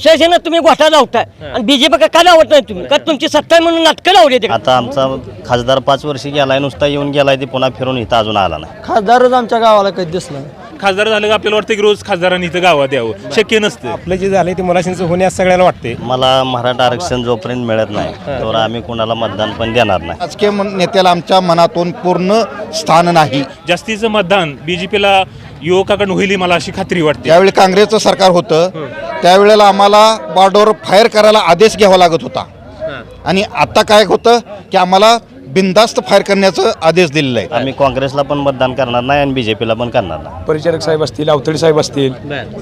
शिवसेना तुम्ही गोठा लावताय. आणि बीजेपी का का लावत नाही तुम्ही? का तुमची सत्ता आहे म्हणून नाटकं लावली ते आता आमचा खासदार पाच वर्षी गेलाय नुसता येऊन गेलाय ते पुन्हा फिरून इथं अजून आला नाही. खासदारच आमच्या गावाला कधी दिसला नाही. खासदार झालं का आपल्याला वाटतं की रोज खासदारांनी इथं गावात यावं? शक्य नसतं. आपलं जे झालंय ते मुलाशींचं होण्यास सगळ्याला वाटते मला मराठा आरक्षण जोपर्यंत मिळत नाही तर आम्ही कुणाला मतदान पण देणार नाही. राजकीय मन- नेत्याला आमच्या मनातून पूर्ण स्थान नाही. जास्तीचं मतदान बीजेपीला युवकाकडून होईल ही मला अशी खात्री वाटते. ज्यावेळी काँग्रेसचं सरकार होतं त्यावेळेला आम्हाला बॉर्डरवर फायर करायला आदेश घ्यावा लागत होता. आणि आता काय होतं की आम्हाला बिनधास्त फायर करण्याचा आदेश दिलेला आहे. आम्ही काँग्रेसला पण मतदान करणार नाही आणि बीजेपीला पण करणार नाही. परिचारक साहेब असतील अवतडे साहेब असतील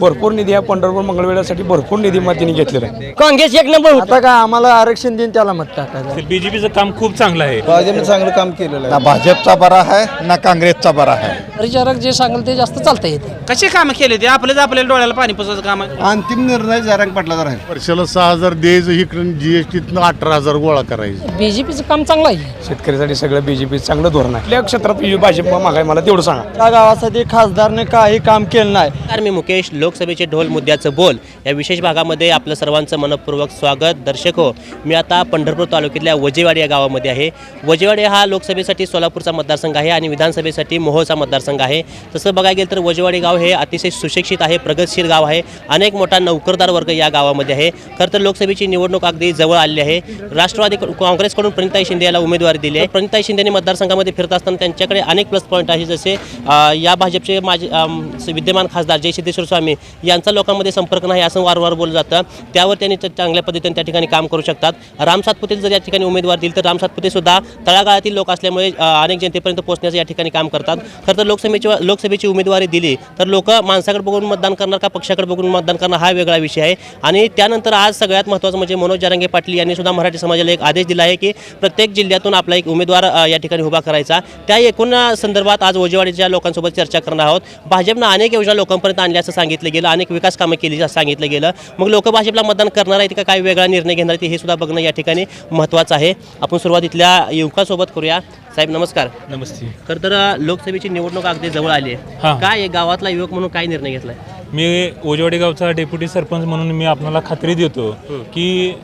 भरपूर निधी या पंढरपूर मंगळवेळासाठी भरपूर निधी मग त्यांनी घेतलेला आहे. काँग्रेस एक नंबर होता. काय आम्हाला आरक्षण देऊन त्याला मत टाकायचं बीजेपीचं काम खूप चांगलं आहे. भाजपने चांगलं काम केलेलं ना भाजपचा बरा आहे ना काँग्रेसचा बरा आहे. परिचारक जे सांगेल ते जास्त चालता येते कसे काम केले ते आपलेच आपल्याला डोळ्याला पाणी पुसायचं काम. आहे अंतिम निर्णय जारंग पाटलाचा राहील. वर्षाला सहा हजार द्यायचं इकडून जीएसटीतनं अठरा हजार गोळा करायचं. बीजेपीचं काम चांगलं आहे. शेतकऱ्यासाठी सगळं बीजेपी चांगलं धोरण आहे. आपल्या क्षेत्रात भाजप मागाय मला तेवढं सांगा. त्या गावासाठी खासदारने काही काम केलं नाही. नमस्कार मी मुकेश लोकसभेचे ढोल मुद्द्याचं बोल. या विशेष भागामध्ये आपलं सर्वांचं मनपूर्वक स्वागत. दर्शक हो मी आता पंढरपूर तालुक्यातल्या वजेवाडी या गावामध्ये आहे. वजेवाडी हा लोकसभेसाठी सोलापूरचा मतदारसंघ आहे आणि विधानसभेसाठी मोहोळचा मतदारसंघ आहे. तसं बघायला गेलं तर वजेवाडी गाव हे अतिशय सुशिक्षित आहे प्रगतशील गाव आहे. अनेक मोठा नोकरदार वर्ग या गावामध्ये आहे. खरं तर लोकसभेची निवडणूक अगदी जवळ आली आहे. राष्ट्रवादी काँग्रेसकडून प्रणिताई शिंदे याला उमेदवारी दिली आहे प्रणिताई शिंदेने मतदारसंघामध्ये फिरत असताना त्यांच्याकडे अनेक प्लस पॉईंट आहे. जसे या भाजपचे माजी विद्यमान खासदार जय सिद्धेश्वर स्वामी यांचा लोकांमध्ये संपर्क नाही असं वारंवार बोललं जातं. त्यावर त्यांनी चांगल्या पद्धतीने त्या ठिकाणी काम करू शकतात. राम सातपुते जर या ठिकाणी उमेदवार दिली तर राम सातपुते सुद्धा तळागाळातील लोक असल्यामुळे अनेक जनतेपर्यंत पोहोचण्याचं या ठिकाणी काम करतात. खरं तर लोकसभेची लोकसभेची उमेदवारी दिली तर लोक माणसाकडे बघून मतदान करणार का पक्षाकडे बघून मतदान करणार हा वेगळा विषय आहे. आणि त्यानंतर आज सगळ्यात महत्त्वाचं म्हणजे मनोज जारंगे पाटील यांनी सुद्धा मराठी समाजाला एक आदेश दिला आहे की प्रत्येक जिल्ह्यातून आपला एक उमेदवार या ठिकाणी उभा करायचा. त्या एकूण संदर्भात आज ओजेवाडीच्या लोकांसोबत चर्चा करणार आहोत. भाजपनं अनेक योजना लोकांपर्यंत आणल्या असं सांगितलं गेलं. अनेक विकास कामं केली असं सांगितलं गेलं. मग लोक भाजपला मतदान करणार आहेत का? काय वेगळा निर्णय घेणार आहेत? हे सुद्धा बघणं या ठिकाणी महत्त्वाचं आहे. आपण सुरुवात इथल्या युवकासोबत करूया. साहेब नमस्कार. नमस्ते. खरं तर लोकसभेची निवडणूक अगदी जवळ आली आहे. काय गावातला युवक म्हणून काय निर्णय घेतलाय? मी ओजवाडी गावचा डेप्युटी सरपंच म्हणून मी आपल्याला खात्री देतो की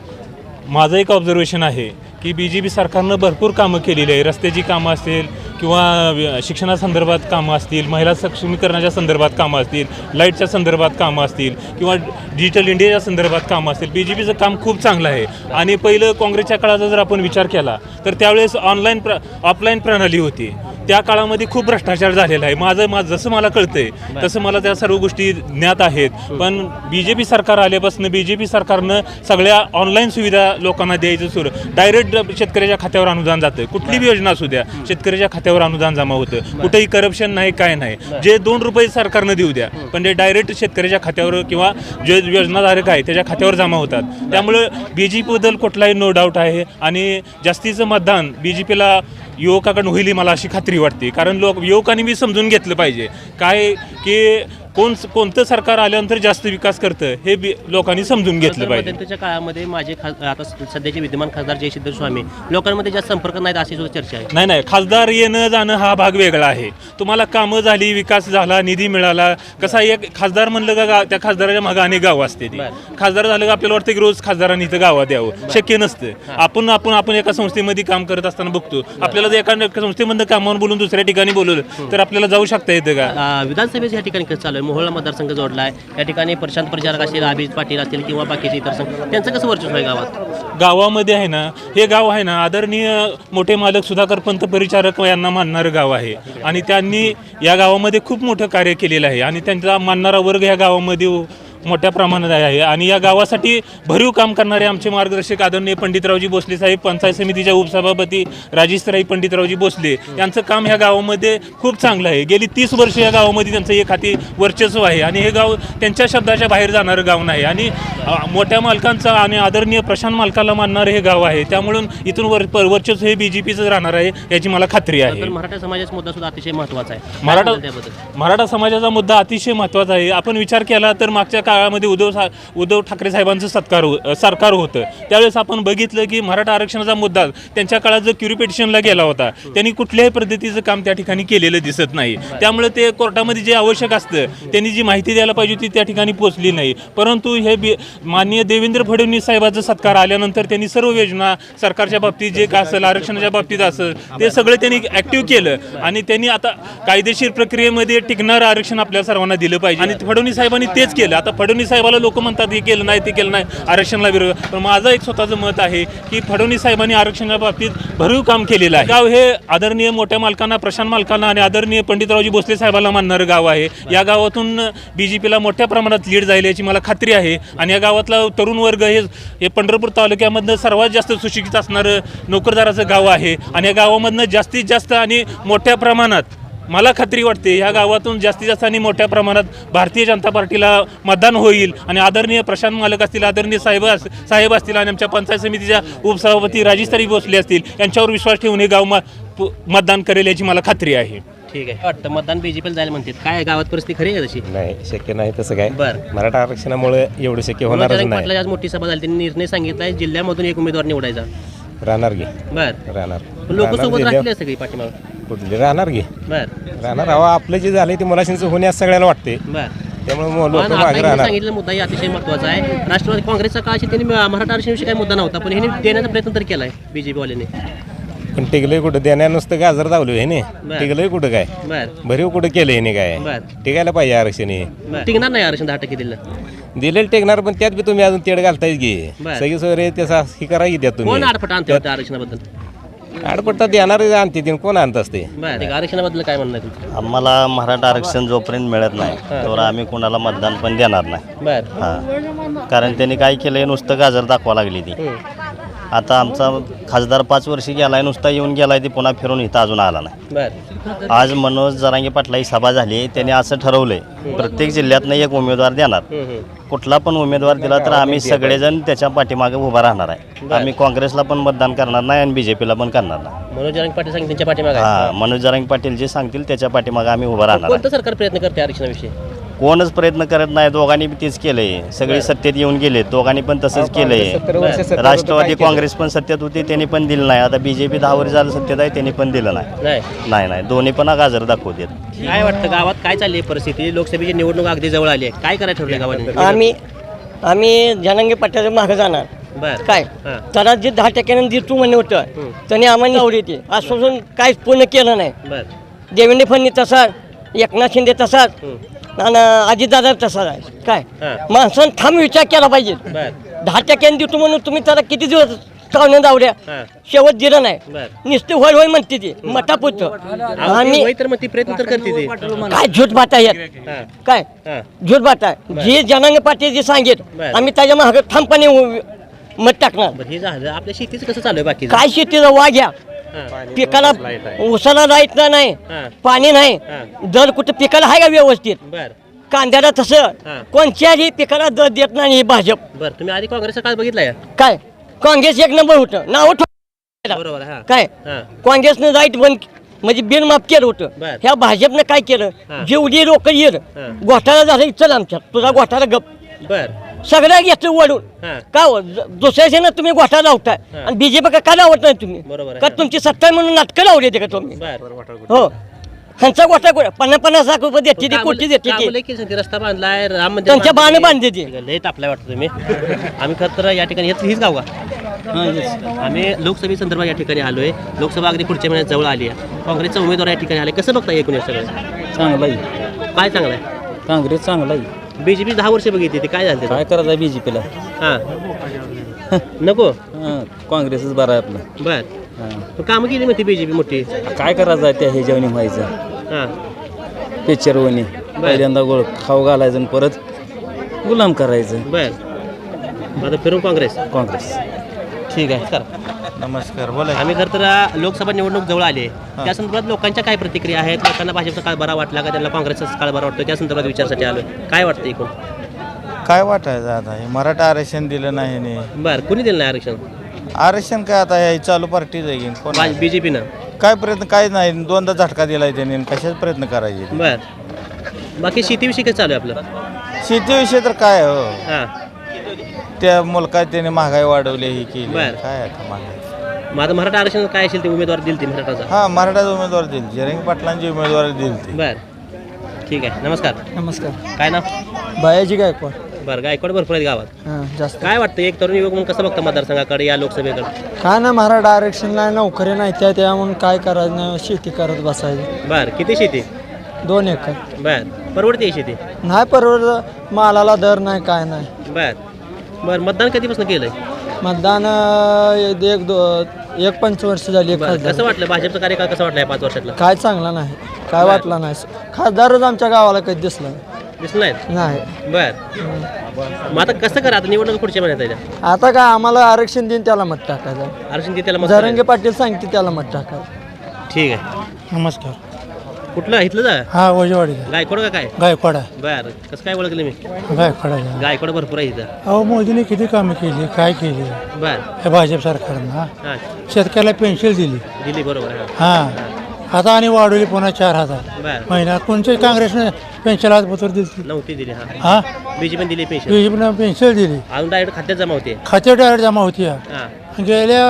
माझं एक ऑब्झर्वेशन आहे. की बी जे पी सरकारनं भरपूर कामं केलेली आहे. रस्त्याची कामं असतील किंवा शिक्षणासंदर्भात कामं असतील महिला सक्षमीकरणाच्या संदर्भात कामं असतील लाईटच्या संदर्भात कामं असतील किंवा डिजिटल इंडियाच्या संदर्भात कामं असतील बी जे पीचं काम खूप चांगलं आहे. आणि पहिलं काँग्रेसच्या काळाचा जर आपण विचार केला तर त्यावेळेस ऑनलाईन प्र ऑफलाईन प्रणाली होती. त्या काळामध्ये खूप भ्रष्टाचार झालेला आहे. माझं माझं जसं मला कळतंय तसं मला त्या सर्व गोष्टी ज्ञात आहेत. पण बी जे पी सरकार आल्यापासून बी जे पी सरकारनं सगळ्या ऑनलाईन सुविधा लोकांना द्यायचं सुरू. डायरेक्ट शेतकऱ्याच्या खात्यावर अनुदान जातं. कुठली बी योजना असू द्या शेतकऱ्याच्या खात्यावर अनुदान जमा होतं. कुठेही करप्शन नाही काय नाही. जे दोन रुपये सरकारनं देऊ द्या पण ते डायरेक्ट शेतकऱ्याच्या खात्यावर किंवा जे योजनाधारक आहे त्याच्या खात्यावर जमा होतात. त्यामुळे बी जे पीबद्दल कुठलाही नो डाऊट आहे आणि जास्तीचं मतदान बी जे पीला युवकाकडून होईल मला अशी खात्री वाटते. कारण लोक युवकांनी मी समजून घेतलं पाहिजे. काय की कोण कोणतं सरकार आल्यानंतर जास्त विकास करतं हे बी लोकांनी समजून घेतलं पाहिजे. मध्यंतरीच्या काळामध्ये माझे खास आता सध्याचे विद्यमान खासदार जय सिद्धेश्वर स्वामी लोकांमध्ये जास्त संपर्क नाहीत अशी सुद्धा चर्चा आहे. नाही नाही खासदार येणं जाणं हा भाग वेगळा आहे. तुम्हाला कामं झाली विकास झाला निधी मिळाला कसा एक खासदार म्हणलं का गा त्या खासदाराच्या मागे अनेक गावं असते ती. खासदार झालं का आपल्याला वाटतं की रोज खासदारांनी इथं गावात यावं. शक्य नसतं. आपण आपण आपण एका संस्थेमध्ये काम करत असताना बघतो. आपल्याला जर एका संस्थेमधलं कामावर बोलून दुसऱ्या ठिकाणी बोलवलं तर आपल्याला जाऊ शकता येतं का? अ, विधानसभेचं या ठिकाणी कसं चालू आहे? मोहोळा मतदारसंघ जोडला आहे. या ठिकाणी प्रशांत प्रचारक असतील अभिजित पाटील असतील किंवा बाकीचे इतर संघ त्यांचं कसं वर्चस्व आहे गावात? गावामध्ये आहे ना हे गाव आहे ना आदरणीय मोठे मालक सुधाकर पंत परिचारक यांना मानणारं गाव आहे. आणि त्यांनी या गावामध्ये खूप मोठं कार्य केलेलं आहे. आणि त्यांचा मानणारा वर्ग या गावामध्ये मोठ्या प्रमाणात आहे. आणि या गावासाठी भरीव काम करणारे आमचे मार्गदर्शक आदरणीय पंडितरावजी भोसले साहेब पंचायत समितीच्या उपसभापती राजेशराई पंडितरावजी भोसले यांचं काम ह्या गावामध्ये खूप चांगलं आहे. गेली तीस वर्ष या गावामध्ये त्यांचं एक हाती वर्चस्व आहे आणि हे गाव त्यांच्या शब्दाच्या बाहेर जाणारं गाव नाही. आणि मोठ्या मालकांचं आणि आदरणीय प्रशांत मालकाला मानणारं हे गाव आहे. त्यामुळं इथून वर वर्चस्व हे बी जे पीचं राहणार आहे याची मला खात्री आहे. मराठा समाजाचा मुद्दा सुद्धा अतिशय महत्त्वाचा आहे. मराठा मराठा समाजाचा मुद्दा अतिशय महत्त्वाचा आहे. आपण विचार केला तर मागच्या का काळामध्ये उद्धव सा उद्धव ठाकरे साहेबांचं सत्कार हो- सरकार होतं. त्यावेळेस आपण बघितलं की मराठा आरक्षणाचा मुद्दा त्यांच्या काळात जो क्युरिपिटेशनला गेला होता त्यांनी कुठल्याही पद्धतीचं काम त्या ठिकाणी केलेलं दिसत नाही. त्यामुळे ते कोर्टामध्ये जे आवश्यक असतं त्यांनी जी माहिती द्यायला पाहिजे होती त्या ठिकाणी पोचली नाही. परंतु हे बी माननीय देवेंद्र फडणवीस साहेबाचा सत्कार आल्यानंतर त्यांनी सर्व योजना सरकारच्या बाबतीत जे काय असेल आरक्षणाच्या बाबतीत असेल ते सगळं त्यांनी ऍक्टिव्ह केलं. आणि त्यांनी आता कायदेशीर प्रक्रियेमध्ये टिकणारं आरक्षण आपल्या सर्वांना दिलं पाहिजे. आणि फडणवीस साहेबांनी तेच केलं. आता फडणवीस साहेबाला लोक म्हणतात हे केलं नाही ते केलं नाही आरक्षणाला विरोध. पण माझं एक स्वतःचं मत आहे की फडणवीस साहेबांनी आरक्षणाच्या बाबतीत भरीव काम केलेलं आहे. गाव हे आदरणीय मोठ्या मालकांना प्रशांत मालकांना आणि आदरणीय पंडितरावजी भोसले साहेबांना मानणारं गाव आहे. या गावातून बी जे पीला मोठ्या प्रमाणात लीड जाईल याची मला खात्री आहे आणि या गावातला तरुण वर्ग हे हे पंढरपूर तालुक्यामधनं सर्वात जास्त सुशिक्षित असणारं नोकरदाराचं गाव आहे आणि या गावामधनं जास्तीत जास्त आणि मोठ्या प्रमाणात मला खात्री वाटते ह्या गावातून जास्तीत जास्त आणि मोठ्या प्रमाणात भारतीय जनता पार्टीला मतदान होईल आणि आदरणीय प्रशांत मालक असतील आदरणीय साहेब अस- साहेब असतील आणि आमच्या पंचायत समितीच्या उपसभापती राजेशतारी भोसले असतील यांच्यावर विश्वास ठेवून हे गाव मतदान करेल याची मला खात्री आहे. ठीक आहे. वाटतं मतदान बीजेपीला जायला म्हणतात. काय गावात परिस्थिती खरी आहे तशी? नाही शक्य नाही तसं काय. बरं. मराठा आरक्षणामुळे एवढं शक्य होणारच मनोज नाही. आज मोठी सभा झाली. त्यांनी निर्णय सांगितलाय जिल्ह्यामधून एक उमेदवार निवडायचा. राहणार घे बर. राहणार. लोक सोबत राहतील सगळी पाठीमाग. कुठली? राहणार घे बर. राहणार. हवा आपलं जे झालंय ते मुलाशींचं होण्यास सगळ्याला वाटते बर. त्यामुळे लोक पण आता मागे यांनी राहणार. सांगितलेला मुद्दा हे अतिशय महत्त्वाचा आहे. राष्ट्रवादी काँग्रेसच्या काळाशी त्यांनी मराठा आरक्षणाविषयी काही मुद्दा नव्हता पण ह्यांनी देण्याचा प्रयत्न तर केलाय बीजेपी वाल्याने. पण टिकलंय कुठं? देण्या नुसतं गाजर दावलं हे बरं. टिकलंय कुठं काय? बर. भरीव कुठं केलं हे काय? बरं. टिकायला पाहिजे आरक्षण हे. बर. टिकणार नाही आरक्षण दहा टक्के दिलं. दिलेलं टेकणार पण त्यात बी तुम्ही अजून तेड घालताय की. बरं. सगळी त्याचा ही करा की कोण तुम्ही. आडफट आणते होते आरक्षणाबद्दल? आडपट्टा देणार आणते तीन कोण आणत असते? बर आरक्षणाबद्दल काय म्हणणं आहे तुमचं? आम्हाला मराठा आरक्षण जोपर्यंत मिळत नाही तोवर आम्ही कुणाला मतदान पण देणार नाही. बर. हां. कारण त्यांनी काय केलं नुसतं गाजर दाखवा लागली ती. आता आमचा खासदार पाच वर्षी गेलाय नुसता येऊन गेलाय ते पुन्हा फिरून इथं अजून आला नाही. बर. आज मनोज जरांगे पाटलाही सभा झाली त्यांनी असं ठरवलंय प्रत्येक जिल्ह्यातनं एक उमेदवार देणार. कुठला पण उमेदवार दिला तर आम्ही सगळेजण त्याच्या पाठीमागे उभा राहणार आहे. आम्ही काँग्रेसला पण मतदान करणार नाही आणि बीजेपीला पण करणार नाही. मनोज जरांगे पाटील सांगितलं त्यांच्या पाठीमागे हा मनोज जरांगे पाटील जे सांगतील त्याच्या पाठीमागे आम्ही उभा राहणार आहे. कोणतं सरकार प्रयत्न करते आरक्षणाविषयी? कोणच प्रयत्न करत नाही दोघांनी बी तेच केलंय. सगळे सत्तेत येऊन गेले दोघांनी पण तसंच केलंय. राष्ट्रवादी काँग्रेस पण सत्तेत होती त्यांनी पण दिलं नाही. आता बीजेपी दहा वर्ष झालं सत्तेत आहे त्यांनी पण दिलं नाही. नाही. नाही नाही. दोन्ही पण गाजर दाखवतात. काय वाटतं गावात काय चालली आहे परिस्थिती? लोकसभेची निवडणूक अगदी जवळ आली आहे. काय करायचं ठरलं गावाने? आम्ही आम्ही जनांगे पट्ट्याच्या मागं जाणार. बर. काय? हां. त्याला जे दहा टक्क्यानं जे तू म्हणलं होतं. त्याने आम्हाला आवडी येते आश्वासन काहीच पूर्ण केलं नाही. बर. देवेंद्र फडणवीस तसाच एकनाथ शिंदे तसाच. आणि अजितदादा तसाच आहे. काय. माणसानं ठाम विचार केला पाहिजे. दहा टक्क्याने देतो म्हणून तुम्ही त्याला किती दिवस चावण्यात आवड्या हां. शेवट दिलं नाही. नुसते होय होय म्हणते ती. मटापुत ती काय झूट बात आहे? यात? काय. झूट बात आहे. जे जनांग पाटील जे सांगेल. आम्ही त्याच्यामागे ठामपणे उ- मत टाकणार. आपल्या शेतीचं कसं चालू आहे बाकी काय शेतीचा वाघ्या? पिकाला उसाला लाइट नाही. पाणी नाही. दर कुठं पिकाला आहे का व्यवस्थित? बर. कांद्याला तसं. कोणत्याही पिकाला दर देत नाही ही भाजप. बर तुम्ही आधी काँग्रेसचा काळ बघितलाय काय? काँग्रेस एक नंबर होतं. नाव हां. काय? काँग्रेसनं लाइट बंद म्हणजे बिनमाफ केलं होतं. ह्या भाजपनं काय केलं? हां. जेवढी लोक येईल. घोटाळा झाला चल आमच्यात. तुझा घोटाळा गप. बर. सगळ्या घेतलं वडून. हां. का हो? ज- दुसऱ्याच्या ना तुम्ही घोटाळा लावताय. हां. आणि बीजेपी का का लावत नाही तुम्ही? बरोबर आहे, का हां. तुमची सत्ता म्हणून नाटकं लावली ते का तुम्ही? बर. हो. ह्यांचा गोटा गोटा पन्नास पन्नास लाख रुपये देते ती कोटी देते ती. केली रस्ता बांधलाय राम मंदिर त्यांच्या. बाणं बांधते ती. लय तापलाय वाटतं तुम्ही. आम्ही खरं तर या ठिकाणी हेच हीच गाव का? आम्ही लोकसभे संदर्भात या ठिकाणी आलोय. लोकसभा अगदी पुढच्या महिन्यात जवळ आली आहे. काँग्रेसचा उमेदवार या ठिकाणी आले. कसं बघता एकूण हे सगळं? चांगला आहे. काय चांगलं आहे? काँग्रेस चांगला आहे. बीजेपी दहा वर्ष बघितली ते. काय झालं? काय करायचं आहे बी जे पीला हां. नको? काँग्रेसच बरं आहे आपलं. बर. हां. कामं केली म्हणते बीजेपी मोठी? काय करायचं आहे त्या ह्याच्यावणी व्हायचं? हां. पिक्चरवणी पहिल्यांदा गोळ खाऊ घालायचं आणि परत गुलाम करायचं. बर. आता फिरून काँग्रेस? काँग्रेस. ठीक आहे सर नमस्कार बोला आम्ही खरं तर लोकसभा निवडणूक जवळ आली त्या संदर्भात लोकांच्या काय प्रतिक्रिया आहेत? लोकांना भाजपचा काळ बरा वाटला का? त्यांना काँग्रेसचा काळ बरा वाटतो त्या संदर्भात विचारसाठी आलो काय वाटतं एकूण? काय वाटायचं आता? हे मराठा आरक्षण दिलं नाही ने बर कुणी दिलं नाही आरक्षण? आरक्षण काय आता? हे चालू पार्टी जाईल कोण बीजेपीनं काय प्रयत्न काय नाही. दोनदा झटका दिलाय त्यांनी कशाच प्रयत्न करायचे? बर. बाकी शेतीविषयी काय चालू आहे आपलं? शेतीविषयी तर काय हो. हां. त्या मुलकात त्याने महागाई वाढवली ही केली. बर. काय आता महागाई? मग आता मराठा आरक्षण काय असेल ते उमेदवार दिल ते मराठाचा? हा मराठा उमेदवार दिली जरंग पाटलांची उमेदवार दिली ती. बर. ठीक आहे. नमस्कार. नमस्कार. काय नाव? बायाजी गायकवाड. बरं गायकवाड भरपूर आहेत गावात. हां जास्त. काय वाटतं एक तरुण युवक म्हणून कसं बघतं मतदारसंघाकडे या लोकसभेकडे? काय ना मराठा आरक्षण नाही नोकरी नाही त्या त्या म्हणून काय करायचं नाही शेती करत बसायची. बर किती शेती? दोन एकर. बर परवडते ही शेती? नाही परवडत मालाला दर नाही काय नाही. बर. बर मतदान कधीपासून केलंय? मतदान अं, एक दो एक पंचवर्ष झाली एक बरं कसं वाटलं? भाजपचा कार्यकाळ कसा वाटला या पाच वर्षातला? काय चांगला नाही. काय वाटलं नाही. खासदारच आमच्या गावाला कधी दिसला नाही. दिसलं नाहीत नाही. बर. मग आता कसं करा? आता निवडणूक पुढच्या महिन्यात आहे आता काय आम्हाला आरक्षण देईन त्याला मत टाकायचं. आरक्षण त्याला मत जरंगे पाटील सांगते त्याला मत टाकायचं. ठीक आहे. नमस्कार. कुठलं? इथलं जा. हा वजवाडी गायकवाड का काय? गायकवाडा. बर. कसं काय ओळखलं मी? गायकवाडा गायकवाड भरपूर आहे इथं. अहो मोदीने किती कामं केली काय केली? बर. हे भाजप सरकारनं हा. शेतकऱ्याला पेन्शन दिली. दिली बरोबर हां हा. आता आणि वाढवली पुन्हा चार हजार. बर. महिन्यात कोणत्या काँग्रेसने पेन्शन आज पत्र दिली? नव्हती दिली हां. हा? बीजेपी दिली पेन्शन बीजेपीनं पेन्शन दिली. अजून डायरेक्ट खात्यात जमा होते. खाते डायरेक्ट जमा होती. हां. गेल्या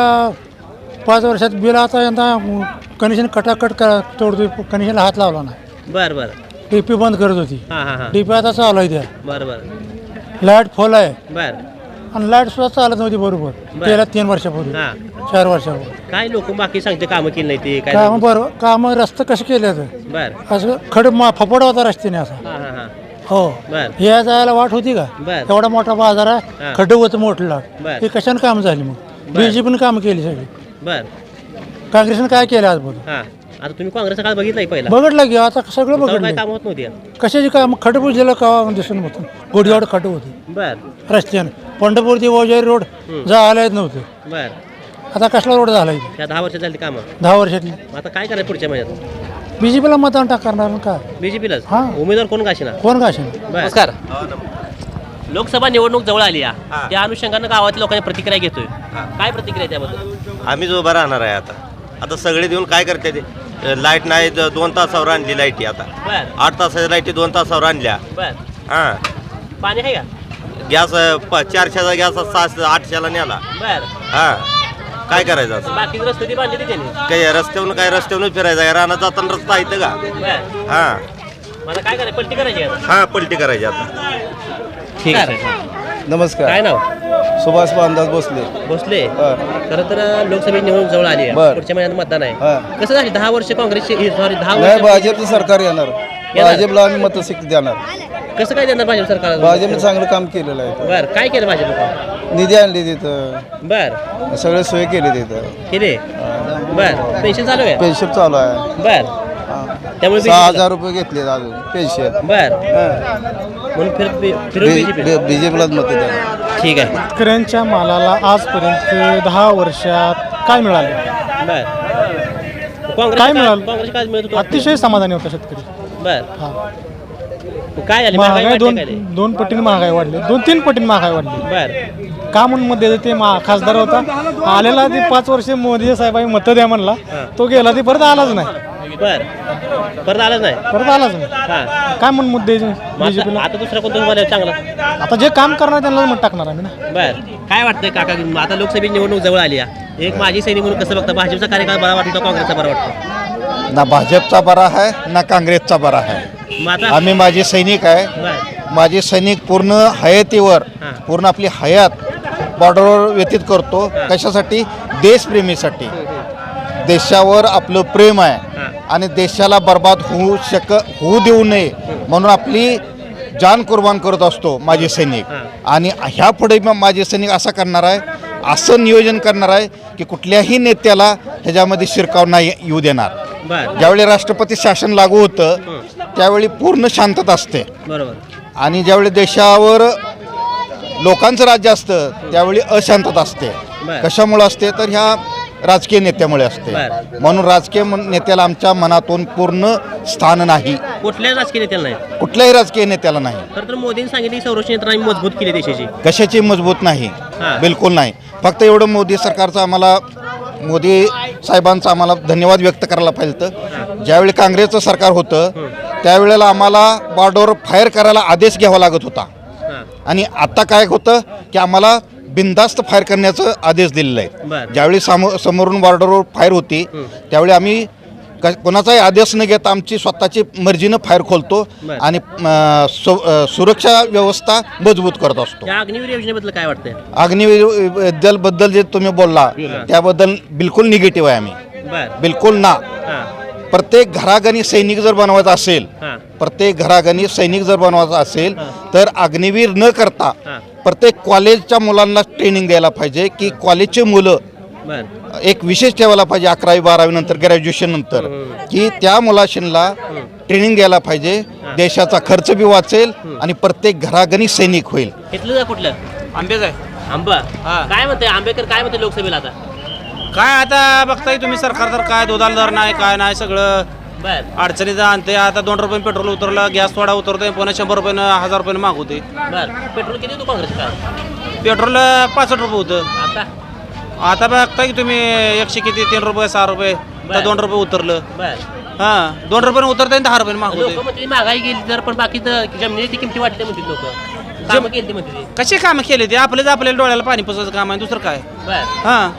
पाच वर्षात बिल आता यंदा कनेक्शन कटाकट का तोडतो कनेक्शनला हात लावला नाही. बर बर. डीपी बंद करत होती. हां हां हां. डीपी आता चालू आहे त्या बर बर. लाइट फुल आहे. बर. आणि लाइट सुद्धा चालत नव्हती बरोबर. बर. गेल्या तीन वर्षापूर्वी. हां. चार वर्षापूर्वी. काय लोक बाकी सांगते कामं केली नाही ते काय काम बरोबर काम रस्ते कसे केले तर बर. असं खड मा फपड होता रस्त्याने असा. हां हां हां. हो. बर. या जायला वाट होती का? बर. एवढा मोठा बाजार हा. आहे खड्डे होतं मोठं लाट. बर. हे कशाने काम झाली मग? बीजेपीने काम केली सगळी. बर. काँग्रेसने काय केलं आज बघ हां. आता तुम्ही काँग्रेसचा काळ बघितलाय पहिला? बघितलं की आता सगळं तेव्हा काय बघितलं काम होत नव्हती? कशाची काम? खड्डे बुजलेलं का दिसून होतं गोडीवाड खड्डे होते. बर. रस्त्याने. पंढरपूर ते वजारी रोड जा आलाच नव्हतं. बर. आता कसला रोड झाला इथे दहा वर्षात झाली कामं. दहा वर्षातली. मग आता काय करायचं पुढच्या महिन्यात? बीजेपीला मतदान टाक करणार ना काय बीजेपीलाच हां. उमेदवार कोण गाशीना? कोण काशन नमस्कार. लोकसभा निवडणूक जवळ आली आहे त्या अनुषंगानं गावातील लोकांनी प्रतिक्रिया घेतोय. काय प्रतिक्रिया त्याबद्दल? आम्हीच उभं राहणार आहे आता. आता सगळे देऊन काय करते ते? लाइट नाही द- दोन तासावर आणली लाईटी आता. बर. आठ तासाच्या लाईटी दोन तासावर आणल्या. बर. हां. पाणी आहे का? गॅस अ, प चारशेचा गॅस सहा आठशेला नेला. बर. हां. काय करायचं असं? बाकी रस्ते ती बांधली त्यांनी? काय रस्त्यावरून काय रस्त्यावरून फिरायचं आहे? रानात जाताना रस्ता आहे का? बर. हां. मला काय करायचं? पलटी करायची आता. हां पलटी करायची आता. ठीक आहे. नमस्कार. काय नाव? सुभाष बांधास बसले भोसले? खरं तर लोकसभेची निवडणूक जवळ आली आहे. बर. पुढच्या महिन्यात मतदान आहे. हा. कसं झाली? दहा वर्ष काँग्रेसची सॉरी दहा नाही वर्ष भाजपचं सरकार येणार. भाजपला आम्ही मतशक्ती देणार. कसं काय देणार भाजप सरकार भाजपने चांगलं काम केलेलं आहे. बर काय केलं भाजप निधी आणली तिथं. बर. सगळे सोय केली तिथं. केले? बर. पेन्शन चालू आहे? पेन्शन चालू आहे. बर. त्यामुळे सहा हजार रुपये घेतले अजून पेन्शन बर. म्हणून फिर फिरून बीजेपीलाच मत ठीक आहे. शेतकऱ्यांच्या मालाला आजपर्यंत दहा वर्षात काय मिळाले? बर. काँग्रेस काय मिळालं? काँग्रेस काय मिळत होतं? अतिशय समाधानी होता शेतकरी. बर. हा. काय झाले? महागाई दोन काय? दोन पटीने महागाई वाढली. दोन तीन पटीने महागाई वाढली. बर. का म्हणून मध्ये ते मा- खासदार होता? आलेला ते पाच वर्ष मोदी साहेबांनी मतं द्या म्हणला. तो गेला ते परत आलाच नाही. बर. परत आलाच नाही? परत आलाच नाही. हा. काय म्हणून मुद्दे मग आता- आता दुसरा कोणता उभा राहील चांगला. आता जे काम करणार त्यांना मत टाकणार आम्ही ना. बर. काय वाटतंय काका? आता लोकसभेची निवडणूक जवळ आली आहे. एक माजी सैनिक म्हणून कसं बघता? भाजपचा कार्यकाळ बरा वाटतो काँग्रेसचा बरा वाटतो? ना भाजपचा बरा आहे ना काँग्रेसचा बरा आहे. मग आम्ही माझे सैनिक आहे. माझे सैनिक पूर्ण हयातीवर. पूर्ण आपली हयात बॉर्डरवर व्यतीत करतो. कशासाठी? देशप्रेमीसाठी. देशावर आपलं प्रेम आहे. आणि देशाला बर्बाद होऊ शक होऊ देऊ नये म्हणून आपली जान कुर्बान करत असतो माझे सैनिक. आणि ह्या पुढे मग माझे सैनिक असं करणार आहे असं नियोजन करणार आहे की कुठल्याही नेत्याला ह्याच्यामध्ये शिरकाव नाही येऊ देणार. बर. ज्यावेळी राष्ट्रपती शासन लागू होतं त्यावेळी पूर्ण शांतता असते. बरोबर. आणि ज्यावेळी देशावर लोकांचं राज्य असतं त्यावेळी अशांतता असते. बर. कशामुळे असते? तर ह्या राजकीय नेत्यामुळे असते. बर. म्हणून राजकीय मन- नेत्याला आमच्या मनातून पूर्ण स्थान नाही. कुठल्याही राजकीय नेत्याला नाही. कुठल्याही राजकीय नेत्याला नाही. खरं तर मोदींनी सांगितलं की संरक्षण यंत्रणा आम्ही मजबूत केली देशाची. कशाची मजबूत नाही? हां. बिलकुल नाही. फक्त एवढं मोदी सरकारचं आम्हाला मोदी साहेबांचा आम्हाला धन्यवाद व्यक्त करायला पाहिजे होतं. ज्यावेळी काँग्रेसचं सरकार होतं त्यावेळेला आम्हाला बॉर्डरवर फायर करायला आदेश घ्यावा लागत होता. आणि आता काय होतं की आम्हाला बिनधास्त फायर करण्याचा आदेश दिलेला आहे. ज्यावेळी सामो समोरून बॉर्डरवर फायर होती त्यावेळी आम्ही क कोणाचाही आदेश न घेता आमची स्वतःची मर्जीनं फायर खोलतो बरं. आणि अं, सु- अं, सुरक्षा व्यवस्था मजबूत करत असतो. या अग्निवीर योजनेबद्दल काय वाटतंय? जे तुम्ही बोलला त्याबद्दल बिलकुल निगेटिव्ह आहे आम्ही. बर. बिलकुल ना. हां. प्रत्येक घरागणी सैनिक जर बनवायचा असेल हां. प्रत्येक घरागणी सैनिक जर बनवायचा असेल. तर अग्निवीर न करता हां. प्रत्येक कॉलेजच्या मुलांना ट्रेनिंग द्यायला पाहिजे की कॉलेजचे मुलं एक विशेष ठेवायला पाहिजे अकरावी बारावी नंतर ग्रॅज्युएशन नंतर. की त्या मुलाशींना ट्रेनिंग द्यायला पाहिजे. देशाचा खर्च बी वाचेल आणि प्रत्येक घरागणी सैनिक होईल. जा कुठलं? आंबेच आहे. आंबा. हां. काय म्हणते आंबेकर काय म्हणते लोकसभेला आता? काय आता बघताय तुम्ही सरकार तर काय दुधाला दर नाही काय नाही सगळं बर. अडचणीचं आणते आता दोन रुपये पेट्रोल उतरलं गॅस थोडा उतरतोय पुन्हा शंभर रुपयानं हजार रुपयानं मागवते बर. पेट्रोल किती काँग्रेस पेट्रोल पासष्ट रुपये होतं. आता? आता बघताय की तुम्ही एकशे किती तीन रुपये सहा रुपये तर. दोन रुपये उतरलं. बर. हां दोन रुपयानं उतरतंय आणि दहा रुपयानं लोक मागवते म्हणते महागाई गेली तर पण बाकी तर जमिनीची किमती वाढली म्हणते लोक. केली म्हणते कसे कामं केले ते? आपलेच आपल्याला डोळ्याला पाणी पुसायचं काम आहे दुसरं काय? बर. हां.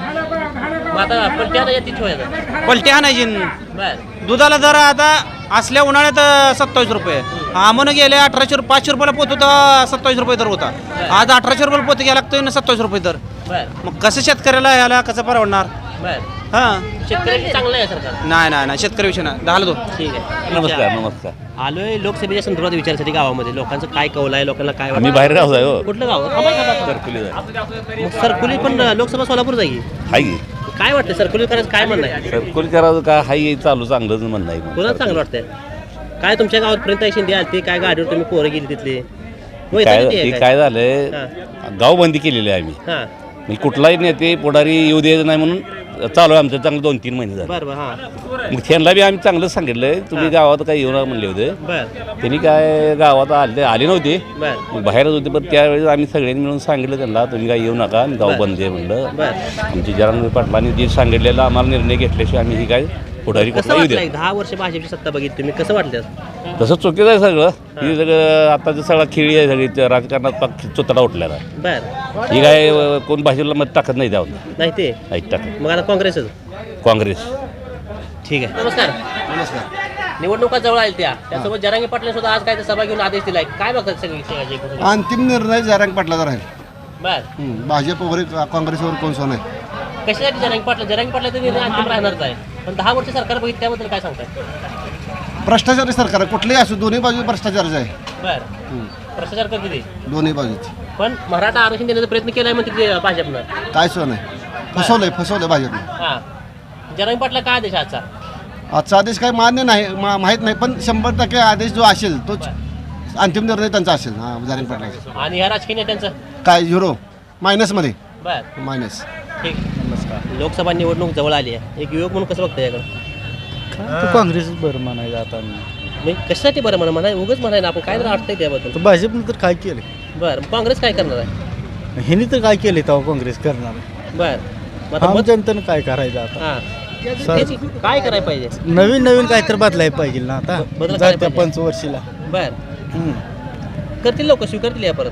मग आता पण त्या येते ठेवायचं पलटी आणायची. बर. दुधाला दर आता असल्या उन्हाळ्यात सत्तावीस रुपये. आम्हाला गेले अठराशे रुपये पाचशे रुपयाला पोत होता सत्तावीस रुपये दर होता. आज अठराशे रुपये पोत घ्यायला लागतोय ना सत्तावीस रुपये दर. बर. मग कसं शेतकऱ्याला याला कसं परवडणार? बर. हां. शेतकऱ्याची चांगलं आहे सरकार. नाही नाही नाही. शेतकरी विषय नाही. ठीक आहे. नमस्कार नमस्कार. आलोय लोकसभेच्या संदर्भात विचारासाठी गावामध्ये. लोकांचं काय कौल आहे? लोकांना काय आम्ही वाटतं? बाहेर गाव आहे हो. कुठलं गाव? थांबा, थांबा, थांबा. सरकुली आहे. मग सरकुली पण लोकसभा सोलापूर जाईल. हाय की. काय वाटतं सरकुली करायचं काय म्हणणं आहे? सरकुली करावं का हाय चालू चांगलंच म्हणणं आहे. कोणाला चांगलं वाटतंय? काय तुमच्या गावात पर्यंत शिंदे आलते? काय गाडीवर तुम्ही पोरं गेली तिथले? काय तरी ते ते काय? काय झालंय? गाव बंदी केलेली आहे आम्ही. हां. म्हणजे कुठलाही नेते पुढारी येऊ द्यायचं नाही म्हणून चालू आहे आमचं. चांगलं दोन तीन महिने झाले. बरं बरं हां. मग त्यांना बी आम्ही चांगलं सांगितलंय. तुम्ही गावात काही येऊ नका म्हणले होते. बरं. त्यांनी काय गावात आले आले नव्हते. बरं. मग बाहेरच होते पण त्यावेळेस आम्ही सगळ्यांनी मिळून सांगितलं त्यांना तुम्ही काय येऊ नका गाव बंद आहे म्हणलं. बरं. आमची जरांग पाटलांनी जे सांगितलेलं आम्हाला निर्णय घेतल्याशिवाय आम्ही ही काय पुढारी कसं कुठला येऊ वाटलं द्या दहा वर्ष भाजपची सत्ता बघितली तुम्ही कसं वाटलं? तसं चुकीचं आहे सगळं. ही. सगळं आता सगळा खेळी आहे सगळी त्या राजकारणात पाक चुतडा उठलेला आहे. बरं. ही काय अं, कोण भाजपला मत टाकत नाही द्यावं नाही ते? नाही टाकत. मग आता काँग्रेसच? काँग्रेस. ठीक आहे. नमस्कार. नमस्कार. निवडणुका जवळ आल्या त्या. त्यासोबत जरांगे पाटील सुद्धा आज काय ते सभा घेऊन आदेश दिलाय. काय बघतात सगळी? अंतिम निर्णय जरांग पाटलाचा राहील. बर. भाजप वगैरे काँग्रेसवर कोण सोन आहे कशासाठी जरांगे पाटील? जरांगे पाटलाचा निर्णय अंतिम राहणारच आहे. पण दहा वर्ष सरकार बघितलं त्याबद्दल काय सांगताय? भ्रष्टाचारी सरकार कुठलेही असो दोन्ही बाजू भ्रष्टाचारच आहे. बर. भ्रष्टाचार करते ते? दोन्ही बाजूची. पण मराठा आरक्षण देण्याचा प्रयत्न केलाय म्हणते ते भाजपनं. काय सोन आहे फसवलंय फसवलंय भाजपने. हा. जरांगे पाटला काय आदेश आजचा? आजचा आदेश काय मान्य नाही मा माहीत नाही पण शंभर टक्के आदेश जो असेल तोच अंतिम निर्णय त्यांचा असेल. हां आणि ह्या राजकीय नेत्यांचं? काय झिरो? मायनसमध्ये. बर. मायनस. ठीक. नमस्कार लोकसभा निवडणूक जवळ आली आहे. एक युवक म्हणून कसं बघतं याकडं? काँग्रेस बरं म्हणायचं आता म्हणजे कशासाठी बरं म्हणा म्हणा उगच म्हणाय ना आपण काय तर अडतंय त्याबद्दल. भाजपनं तर काय केलं बरं काँग्रेस काय करणार आहे? ह्यांनी तर काय केले तेव्हा काँग्रेस करणार बरं. मग आता आम मत जनतेनं काय करायचं आता? हां. तेच काय करायला पाहिजे? नवीन नवीन काय तर बदलायला पाहिजे ना आता. बदल करायला जात्या पाहिजे. पंचवर्षीला. बर. हम्म. करतील लोक स्वीकारतील या परत.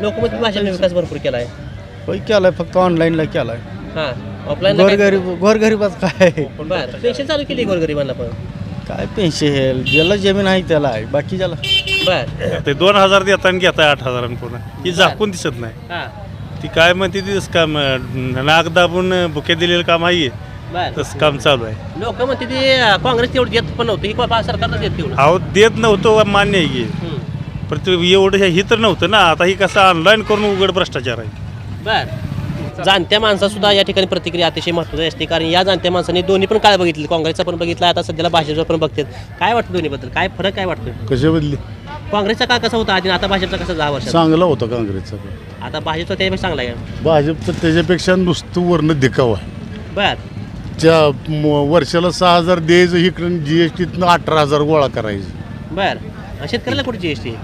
लोकमत भाषेने विकास भरपूर केला आहे होय केलाय फक्त ऑनलाईनला केलाय. हां ऑफलाईन गोरगरीब गोरगरीबाच काय? बरं पेन्शन चालू केली गोरगरिबांना पण? काय पेन्शन ज्याला जमीन आहे त्याला आहे बाकी ज्याला बर. ते दोन हजार देताना घेताय आठ हजार ही झाकून दिसत नाही. हां. ती काय म्हणते तीच काम अं, नाक दाबून बुके दिलेलं काम आहे. बर. तसं काम चालू आहे. लोक म्हणते ते अं, काँग्रेस तेवढं देत पण नव्हतं ही सरकारनं देत तेवढं? अहो देत नव्हतं मान्य आहे. की हम्म. पण ते एवढं हे तर नव्हतं ना. आता ही कसं ऑनलाईन करून उघड भ्रष्टाचार आहे. बर. जाणत्या माणसा सुद्धा या ठिकाणी प्रतिक्रिया अतिशय महत्त्वाची असते. कारण या जाणत्या माणसांनी दोन्ही पण काळ बघितली काँग्रेसचा पण बघितला आता सध्याला भाजपचा पण बघतात. काय वाटतं दोन्हीबद्दल? काय फरक काय वाटतं कशा बदली? काँग्रेसचा काळ कसा होता आधी आणि आता भाजपचा कसा दहा वर्षात चांगला होता काँग्रेसचा आता भाजपचा त्यापेक्षा चांगला आहे भाजप तर त्याच्यापेक्षा नुसतं वर्ण दिखाव आहे. बर. त्या म- वर्षाला सहा हजार द्यायचं इकडून जी एस टीतनं अठरा हजार गोळा करायचं. बर. शेतकऱ्याला कुठे जीएसटी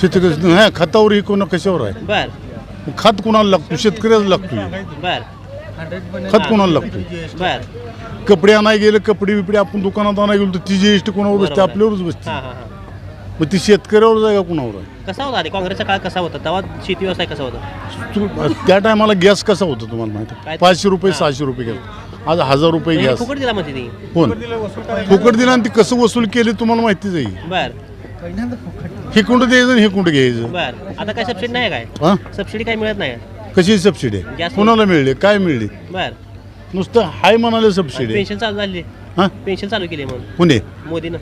शेतकरी हा खतावर ही कोणा कशावर आहे? बर. खत कोणाला लागतो शेतकऱ्याला लागतो बर. खत कोणाला लागतो बर. कपडे आणाय गेले कपडे बिपडे आपण दुकानात आणाय गेलो तर ती जी एस टी कोणावर बसते? बरोबर. आपल्यावरच बसते. हां हां हां. मग ती शेतकऱ्यावर आहे का कुणावर? आहे कसा होता आधी? काँग्रेसचा काळ कसा होता? तेव्हा शेती व्यवसाय कसा होता? तू- त्या टायमाला गॅस कसा होता तुम्हाला माहिती आहे? पाचशे रुपये सहाशे रुपये गॅस आज हजार रुपये म्हणजे गॅस. फुकट दिला म्हणते ती. कोण? फुकट दिला आणि ती कसं वसूल केली तुम्हाला माहितीच आहे. बर. हे कुठं द्यायचं आणि हे कुठं घ्यायचं. बर. आता काय सबसिडी नाही काय? हा? सबसिडी काय मिळत नाही? कशी सबसिडी गॅस- कुणाला मिळली? काय मिळली? बर. नुसतं हाय म्हणाले सबसिडी. पेन्शन चालू झाली. हा? पेन्शन चालू केली म्हणून पुणे मोदीनं.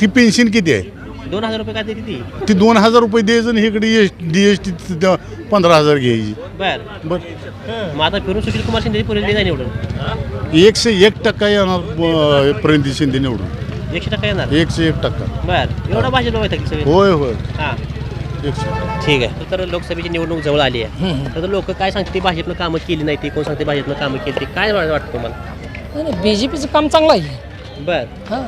ती पेन्शन किती आहे? दोन हजार रुपये काय देते ती ती दोन हजार रुपये द्यायचं आणि इकडे एस डी एस टी पंधरा हजार घ्यायची. बर. बर. मग आता फिरून सुशील कुमार शिंदे पुढे नाही निवडून. एकशे एक टक्का येणार अं, प्रणिती शिंदे निवडून. एकशे टक्का येणार? एकशे एक टक्का. बर. एवढा भाजप माहिती की सगळे? होय होय. हां. एकशे ठीक आहे. तर लोकसभेची निवडणूक जवळ आली आहे. तर लोक काय सांगते भाजपनं कामं केली नाही ती. कोण सांगते भाजपनं कामं केली ती. काय वाटतं तुम्हाला? नाही बी जे पीचं काम चांगलं आहे. बर. हां.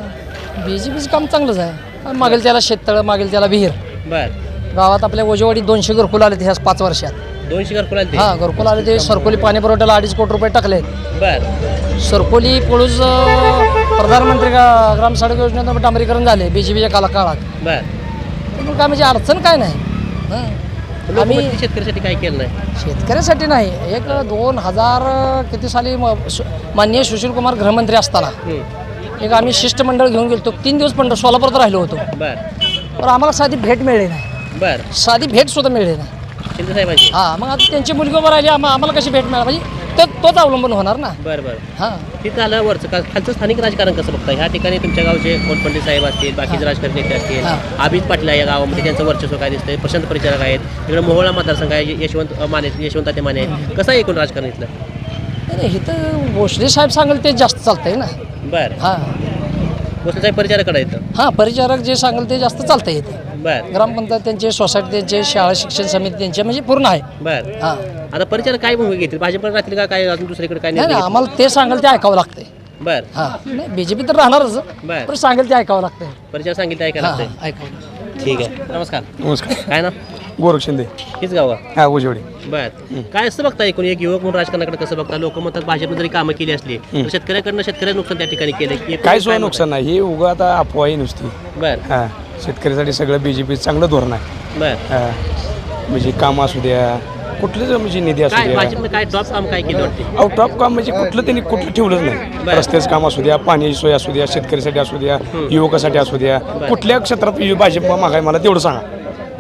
बी जे पीचं काम चांगलंच आहे. मागेल त्याला शेततळं मागेल त्याला विहीर. बर. गावात आपल्या वजेवाडी दोनशे घरकुल आले ह्या पाच वर्षात. दोनशे घरकुल आले हां घरकुल आले ते. सरकोली पाणी पुरवठ्याला अडीच कोटी रुपये टाकले बर. सरकोली पळूस अं, प्रधानमंत्री गा- ग्राम सडक योजनेचं डांबरीकरण झाले बी जे पीच्या काला काळात बर पण काय म्हणजे अडचण काय नाही? हां. आम्ही म्हणते शेतकऱ्यासाठी काय केलं नाही? शेतकऱ्यासाठी नाही. एक दोन हजार किती साली म- सु- माननीय सुशील कुमार गृहमंत्री असताना हम्म. एक आम्ही शिष्टमंडळ घेऊन गेलो तीन दिवस पंढर सोलापुरात राहिलो होतो. बर. पण आम्हाला साधी भेट मिळली नाही. बर. साधी भेट सुद्धा मिळली नाही. शिंदे साहेबांची हां मग आता त्यांची मुलगी उभं राहिली आम्हा- आम्हाला कशी भेट मिळाली म्हणजे तोच अवलंबून होणार ना. बर बर. हां. तिथं आलं वरचं का खालचं स्थानिक राजकारण कसं बघता ह्या ठिकाणी तुमच्या गावचे कोटपंडित साहेब असतील बाकीचे राजकारणी नेते असतील हां. अभिज पाटील आहे या गावामध्ये त्यांचं वर्चस्व काय दिसतंय? प्रशांत परिचारक आहेत. इकडे मोहोळा मतदारसंघ आहे यशवंत अ, माने यशवंत ते माने. आहेत कसं आहे एकूण राजकारण इथलं? नाही, नाही इथं भोसले साहेब सांगेल ते जास्त चालतंय ना. बर. हां. भोसले साहेब परिचारकडे येतं हां परिचारक जे सांगेल ते जास्त चालतंय इथे. बर. ग्रामपंचायत त्यांचे सोसायटी त्यांचे शाळा शिक्षण समिती त्यांचे म्हणजे पूर्ण आहे. बर. हां. आता परिचारक काय भूमिका घेतील? भाजपकडे राहतील का काय अजून दुसरीकडे काय नाही आम्हाला ते सांगेल ते ऐकावं लागतंय? बर. हां. नाही बी जे पी तर राहणारच बर. पण सांगेल ते ऐकावं लागतंय. परिचार सांगितलं ऐकायला हां लागतंय. ऐकावं ठीक आहे. नमस्कार. नमस्कार. काय ना गोरख शिंदे. हीच गाव. हा उजवडी. बर. काय असं बघता एकूण? एक युवक म्हणून राजकारणाकडे कसं बघता? लोक म्हणतात भाजपने जरी कामं केली असली तर शेतकऱ्याकडनं शेतकऱ्याचं नुकसान त्या ठिकाणी केलं की काय सोय नुकसान नाही. ही उगा आता अफवाही नुसती. बर. हा. शेतकऱ्यासाठी सगळं बी जे पी चांगलं धोरण आहे. बर. हा. म्हणजे काम असू द्या कुठलं म्हणजे निधी असू काय द्या. भाजपने काय टॉप काम काय केलं वाटते आउट ऑफ काम म्हणजे कुठलं त्यांनी कुठलं ठेवलंच नाही. बरं. रस्त्याचं काम असू द्या पाण्याची सोय असू द्या शेतकऱ्यासाठी असू द्या युवकासाठी असू द्या. कुठल्या क्षेत्रात भाजप मागाय मला तेवढं सांगा.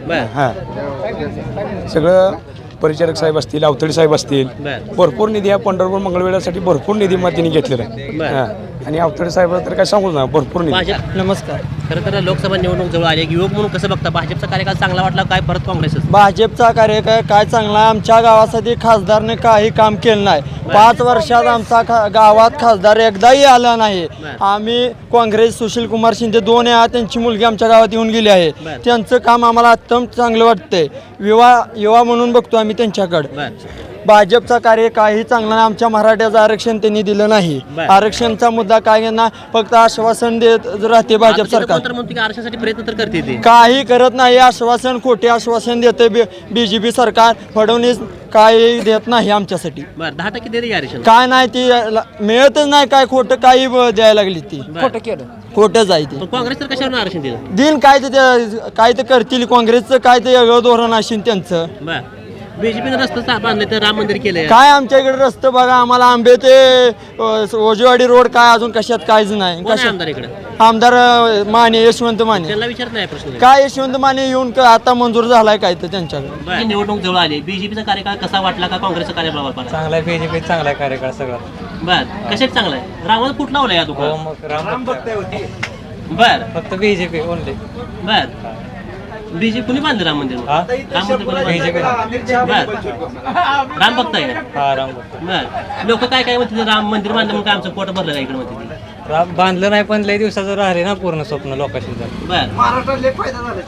बर. हां. सगळं परिचारक साहेब असतील अवतडे साहेब असतील बर. भरपूर निधी या पंढरपूर मंगळवेळासाठी भरपूर निधी मग त्यांनी घेतलेला आहे. बरं. हां. आणि अवतडे साहेब तर काय सांगू ना भरपूर निधी भाजप नमस्कार. खरं तर लोकसभा निवडणूक जवळ आली एक युवक म्हणून कसं बघता? भाजपचा कार्यकाळ चांगला वाटला काय परत काँग्रेसच? भाजपचा कार्यकाळ काय चांगला? आहे आमच्या गावासाठी खासदारने काही काम केलं नाही. पाच वर्षात आमचा खा गावात खासदार एकदाही आला नाही. आम्ही काँग्रेस सुशील कुमार शिंदे दोन वेळा त्यांची मुलगी आमच्या गावात येऊन गेली आहे. बरं. त्यांचं काम आम्हाला अत्यंत चांगलं वाटतंय. युवा युवा म्हणून बघतो आम्ही त्यांच्याकडं. बर. भाजपचा कार्य काही चांगला नाही. आमच्या मराठ्याचं आरक्षण त्यांनी दिलं नाही. बरं. आरक्षणचा मुद्दा काय ना फक्त आश्वासन देत राहते भाजप सरकार. तर म्हणतो की आरक्षणासाठी प्रयत्न तर करते ते? काही करत नाही. आश्वासन खोटे आश्वासन देते बी जे पी सरकार. फडणवीस काही देत नाही आमच्यासाठी. बर दहा टक्के दे रे आरक्षण? काय नाही ती ल- मिळतच नाही. काय खोटं काही ब- द्यायला लागली ती. खोटं केलं. खोटंच आहे ते. पण काँग्रेस तर कशावर आरक्षण दिलं दिन काय ते ते- काय ते करतील. काँग्रेसचं काय ते वेगळं धोरण असेल त्यांचं. बर. बीजेपीनं रस्ता सा- बांधले तर राम मंदिर केलंय. काय आमच्या इकडे रस्ते बघा आम्हाला आंबे ते ओजेवाडी रोड काय अजून कशात काहीच नाही. कोण आहे कशात? आमदार इकडे? आमदार अ, माने यशवंत माने. त्यांना विचारत नाही प्रश्न. काय यशवंत माने येऊन क- आता मंजूर झालाय काय तर त्यांच्याकडे? बर. निवडणूक जवळ आली. बीजेपीचा कार्यकाळ कसा वाटला का काँग्रेसचा कार्यकाळ वाटला? चांगला आहे बी जे पी चांगला आहे कार्यकाळ सगळा. बर. कशात चांगला आहे? रामाला फुट लावलाय या हो दुकान मग राम भक्त होती. बर. फक्त बी जे पी ओनली बर. बीजेपी कुणी बांधलं राम मंदिर? हा? राम मंदिर कोणी बीजेपी बांधलं? बर राम भक्त आहे का? हा राम भक्त बर लोक काय काय म्हणते राम मंदिर बांधलं म्हणून काय आमचं पोट भरलं का इकडे म्हणते ती? राम बांधलं नाही पण लई दिवसाचं राहिले ना पूर्ण स्वप्न लोकांशी बर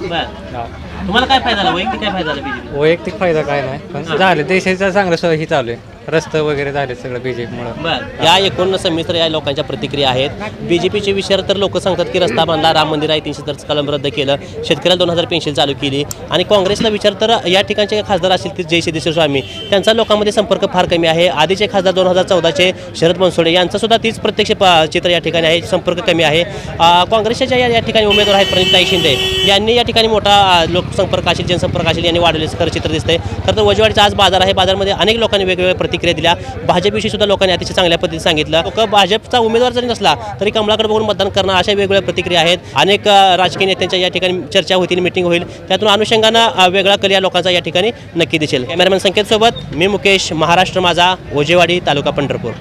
बर तुम्हाला काय फायदा झाला? वैयक्तिक काय फायदा झाला बीजेपी वैयक्तिक फायदा काय नाही. पण झालं. देशाचा चांगलं स- हे चालू आहे. रस्ते वगैरे झाले सगळं बी जे बर. या एकूण संमिश्र या लोकांच्या प्रतिक्रिया आहेत. बी जे पीचे विचार तर लोक सांगतात की रस्ता बांधला राम मंदिर आहे तीनशे तर कलम रद्द केलं. शेतकऱ्याला दोन हजार पेन्शन चालू केली. आणि काँग्रेसला विचार तर या ठिकाणचे खासदार असतील ते जय सिद्धेश्वर स्वामी. त्यांचा लोकांमध्ये संपर्क फार कमी आहे. आधीचे खासदार दोन हजार चौदाचे शरद बनसोडे यांचं सुद्धा तीच प्रत्यक्ष प- चित्र या ठिकाणी आहे. संपर्क कमी आहे. अ, काँग्रेसच्या ज्या या ठिकाणी उमेदवार आहेत प्रणिताई शिंदे यांनी या ठिकाणी मोठा अ, लोकसंपर्क असेल जनसंपर्क असेल यांनी वाढवल्याचं खरं चित्र दिसतंय. खरं तर वजवाडीचा आज बाजार आहे. बाजारमध्ये अनेक लोकांनी वेगवेगळ्या प्रतिक्रिया दिल्या. भाजपविषयी सुद्धा लोकांनी अतिशय चांगल्या पद्धतीने सांगितलं. लोक भाजपचा उमेदवार जरी नसला तरी कमलाकडे बघून मतदान करणं अशा वेगवेगळ्या प्रतिक्रिया आहेत. अनेक राजकीय नेत्यांच्या या ठिकाणी चर्चा होतील मिटिंग होईल. त्यातून अनुषंगानं वेगळा कल या लोकांचा या ठिकाणी नक्की दिसेल. कॅमेरामॅन संकेतसोबत मी मुकेश महाराष्ट्र माझा ओजेवाडी तालुका पंढरपूर.